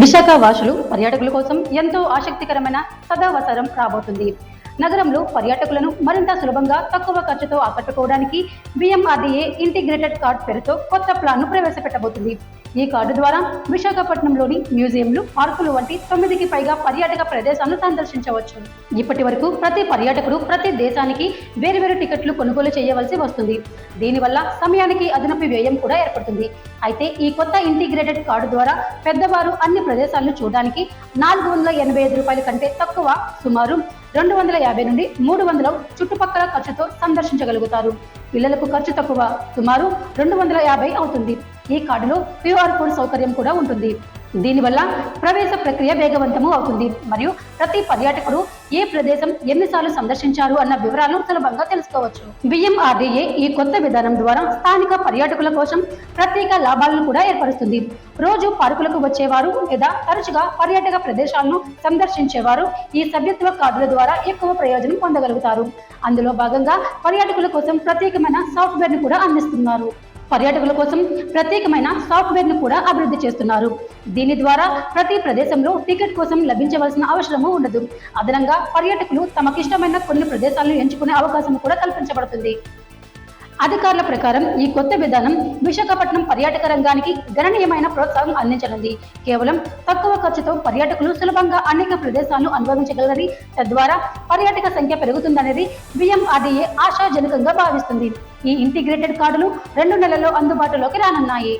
విశాఖ వాసులు పర్యాటకుల కోసం ఎంతో ఆసక్తికరమైన సదావసరం రాబోతుంది. నగరంలో పర్యాటకులను మరింత సులభంగా తక్కువ ఖర్చుతో ఆకట్టుకోవడానికి బిఎంఆర్డీఏ ఇంటిగ్రేటెడ్ కార్డ్ పేరుతో కొత్త ప్లాన్ను ప్రవేశపెట్టబోతుంది. ఈ కార్డు ద్వారా విశాఖపట్నంలోని మ్యూజియంలు పార్కులు వంటి తొమ్మిదికి పైగా పర్యాటక ప్రదేశాలను సందర్శించవచ్చు. ఇప్పటి వరకు ప్రతి పర్యాటకుడు ప్రతి దేశానికి వేరువేరు టికెట్లు కొనుగోలు చేయవలసి వస్తుంది. దీనివల్ల సమయానికి అదనపు వ్యయం కూడా ఏర్పడుతుంది. అయితే ఈ కొత్త ఇంటిగ్రేటెడ్ కార్డు ద్వారా పెద్దవారు అన్ని ప్రదేశాలను చూడడానికి నాలుగు వందల ఎనభై ఐదు రూపాయల కంటే తక్కువ సుమారు రెండు వందల యాభై నుండి మూడు వందల చుట్టుపక్కల ఖర్చుతో సందర్శించగలుగుతారు. పిల్లలకు ఖర్చు తక్కువ. సుమారు రెండు వందల యాభై అవుతుంది. ఈ కార్డులో క్యూఆర్ కోడ్ సౌకర్యం కూడా ఉంటుంది. దీనివల్ల ప్రవేశ ప్రక్రియ వేగవంతము అవుతుంది. మరియు ప్రతి పర్యాటకుడు ఏ ప్రదేశం ఎన్నిసార్లు సందర్శించారు అన్న వివరాలు సులభంగా తెలుసుకోవచ్చు. బిఎంఆర్డీఏ ఈ కొత్త విధానం ద్వారా స్థానిక పర్యాటకుల కోసం ప్రత్యేక లాభాలను కూడా ఏర్పరుస్తుంది. రోజు పార్కులకు వచ్చేవారు లేదా తరచుగా పర్యాటక ప్రదేశాలను సందర్శించేవారు ఈ సభ్యత్వ కార్డుల ద్వారా ఎక్కువ ప్రయోజనం పొందగలుగుతారు. అందులో భాగంగా పర్యాటకుల కోసం ప్రత్యేకమైన సాఫ్ట్వేర్ను కూడా అందిస్తున్నారు. పర్యాటకుల కోసం ప్రత్యేకమైన సాఫ్ట్వేర్ను కూడా అభివృద్ధి చేస్తున్నారు. దీని ద్వారా ప్రతి ప్రదేశంలో టికెట్ కోసం లభించవలసిన అవసరము ఉండదు. అదనంగా పర్యాటకులు తమకిష్టమైన కొన్ని ప్రదేశాలను ఎంచుకునే అవకాశం కూడా కల్పించబడుతుంది. అధికారుల ప్రకారం ఈ కొత్త విధానం విశాఖపట్నం పర్యాటక రంగానికి గణనీయమైన ప్రోత్సాహం అందించనుంది. కేవలం తక్కువ ఖర్చుతో పర్యాటకులు సులభంగా అనేక ప్రదేశాలను అనుభవించగలరని తద్వారా పర్యాటక సంఖ్య పెరుగుతుందనేది బిఎంఆర్డీఏ ఆశాజనకంగా భావిస్తుంది. ఈ ఇంటిగ్రేటెడ్ కార్డులు రెండు నెలల్లో అందుబాటులోకి రానున్నాయి.